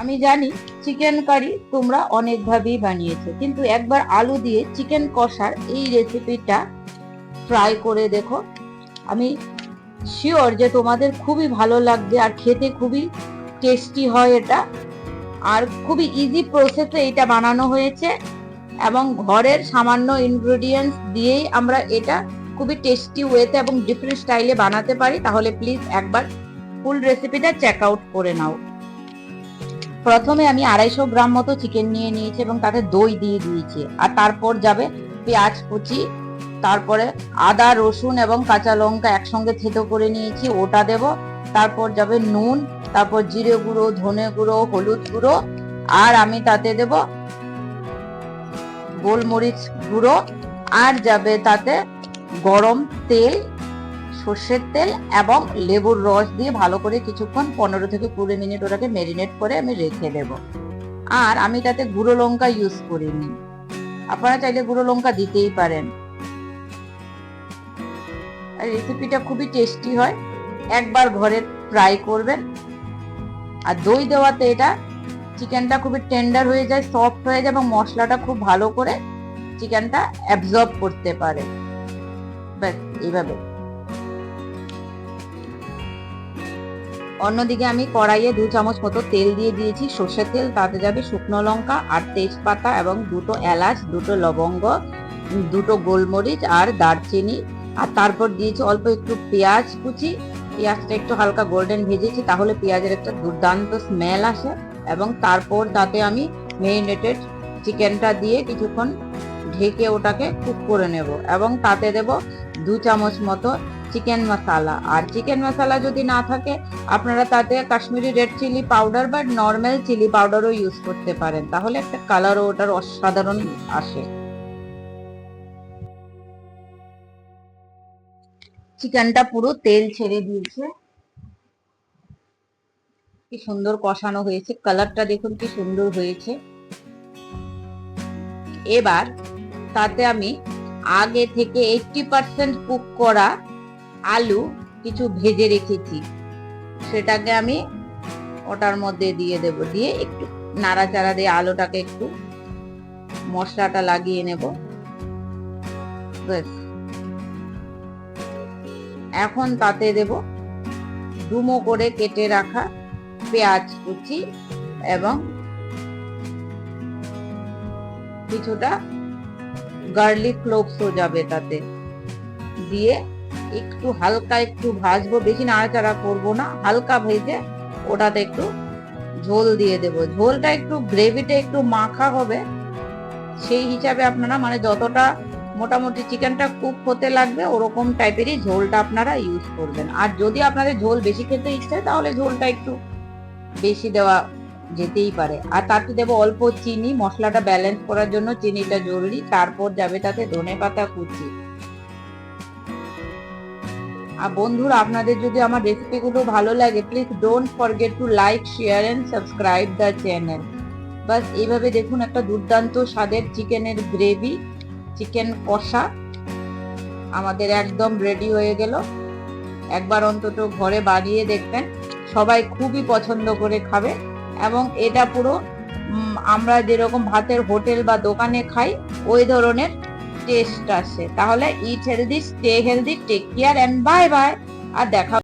আমি জানি chicken curry তোমরা অনেকভাবেই বানিয়েছো, কিন্তু একবার আলু দিয়ে চিকেন কষার এই রেসিপিটা ট্রাই করে দেখো। আমি শিওর যে তোমাদের খুবই ভালো লাগবে আর খেতে খুবই টেস্টি হয় এটা। আর খুবই ইজি প্রসেসে এটা বানানো হয়েছে এবং ঘরের সামান্য ইনগ্রেডিয়েন্টস দিয়েই আমরা এটা খুবই টেস্টি ওয়েতে এবং ডিফারেন্ট স্টাইলে বানাতে পারি। তাহলে প্লিজ একবার ফুল রেসিপিটা চেক আউট করে নাও। প্রথমে আমি আড়াইশো গ্রাম মতো চিকেন নিয়ে নিয়েছি এবং তাতে দই দিয়ে দিয়েছি। আর তারপর যাবে পেঁয়াজ, কুচি, তারপরে আদা, রসুন এবং কাঁচা লঙ্কা একসঙ্গে থেতো করে নিয়েছি, ওটা দেব। তারপর যাবে নুন, তারপর জিরে গুঁড়ো, ধনে গুঁড়ো, হলুদ গুঁড়ো, আর আমি তাতে দেব গোলমরিচ গুঁড়ো। আর যাবে তাতে গরম তেল সর্ষের তেল এবং লেবুর রস দিয়ে ভালো করে কিছুক্ষণ পনেরো থেকে কুড়ি মিনিট ওটাকে ম্যারিনেট করে আমি রেখে দেব। আর আমি তাতে গুঁড়ো লঙ্কা ইউজ করিনি। আপনারা চাইলে গুঁড়ো লঙ্কা দিতেই পারেন। আর রেসিপিটা খুবই টেস্টি হয়। একবার ঘরে ট্রাই করবেন। আর দই দেওয়াতে এটা চিকেনটা খুবই টেন্ডার হয়ে যায় সফট হয়ে যায় এবং মশলাটা খুব ভালো করে চিকেনটা অ্যাবজর্ব করতে পারে। ব্যাস, এইভাবে। অন্যদিকে আমি কড়াইয়ে দু চামচ মতো তেল দিয়ে দিয়েছি। সর্ষের তেল, তাতে যাবে শুকনো লঙ্কা আর তেজপাতা এবং দুটো এলাচ, দুটো লবঙ্গ, দুটো গোলমরিচ আর দারচিনি। আর তারপর দিয়েছি অল্প একটু পেঁয়াজ কুচি। পেঁয়াজটা একটু হালকা গোল্ডেন ভেজেছি, তাহলে পেঁয়াজের একটা দুর্দান্ত স্মেল আসে এবং তারপর তাতে আমি মেরিনেটেড চিকেনটা দিয়ে কিছুক্ষণ ঢেকে ওটাকে কুক করে নেব এবং তাতে দেব দু চামচ মতো চিকেন মশলা। আর চিকেন মশলা যদি না থাকে, আপনারা তাতে কাশ্মীরি রেড চিলি পাউডার বা নর্মাল চিলি পাউডারও ইউজ করতে পারেন। তাহলে একটা কালারও ওটার অসাধারণ আসে। চিকেনটা পুরো তেল ছেড়ে দিয়েছে। কি সুন্দর কষানো হয়েছে। কালারটা দেখুন কি সুন্দর হয়েছে। এবার তাতে আমি আগে থেকে এইটটি পার্সেন্ট কুক করা আলু কিছু ভেজে রেখেছি। সেটাকে আমি ওটার মধ্যে দিয়ে দেব, দিয়ে একটু নাড়াচাড়া দিয়ে আলুটাকে একটু মশলাটা লাগিয়ে নেব। ব্যাস। এখন তাতে দেব ডুমো করে কেটে রাখা পেঁয়াজ কুচি এবং কিছুটা গার্লিক ক্লোভসও যাবে তাতে দিয়ে একটু হালকা একটু ভাজবো, বেশি নাড়াচাড়া করব না, হালকা ভেজে ওটাতে একটু ঝোল দিয়ে দেব। ঝোলটা একটু গ্রেভিটা একটু মাখা হবে, সেই হিসাবে আপনারা মানে যতটা মোটামুটি চিকেনটা কুক হতে লাগবে, ওরকম টাইপেরই ঝোলটা আপনারা ইউজ করবেন। আর যদি আপনাদের ঝোল বেশি খেতে ইচ্ছে তাহলে ঝোলটা একটু বেশি দেওয়া যেতেই পারে। আর তাতে দেবো অল্প চিনি, মশলাটা ব্যালেন্স করার জন্য চিনিটা জরুরি। তারপর যাবে তাতে ধনে পাতা কুচি। আর বন্ধুরা, আপনাদের যদি আমার রেসিপিগুলো ভালো লাগে please don't forget to like share and subscribe the channel বাস, এইভাবে দেখুন একটা দুর্দান্ত স্বাদের চিকেনের গ্রেভি চিকেন কষা আমাদের একদম রেডি হয়ে গেল। একবার অন্তত ঘরে বানিয়ে দেখবেন, সবাই খুবই পছন্দ করে খাবে এবং এটা পুরো আমরা যেরকম ভাতের হোটেল বা দোকানে খাই, ওই ধরনের টেস্ট আসে। তাহলে it healthy stay healthy take care and bye bye আর দেখা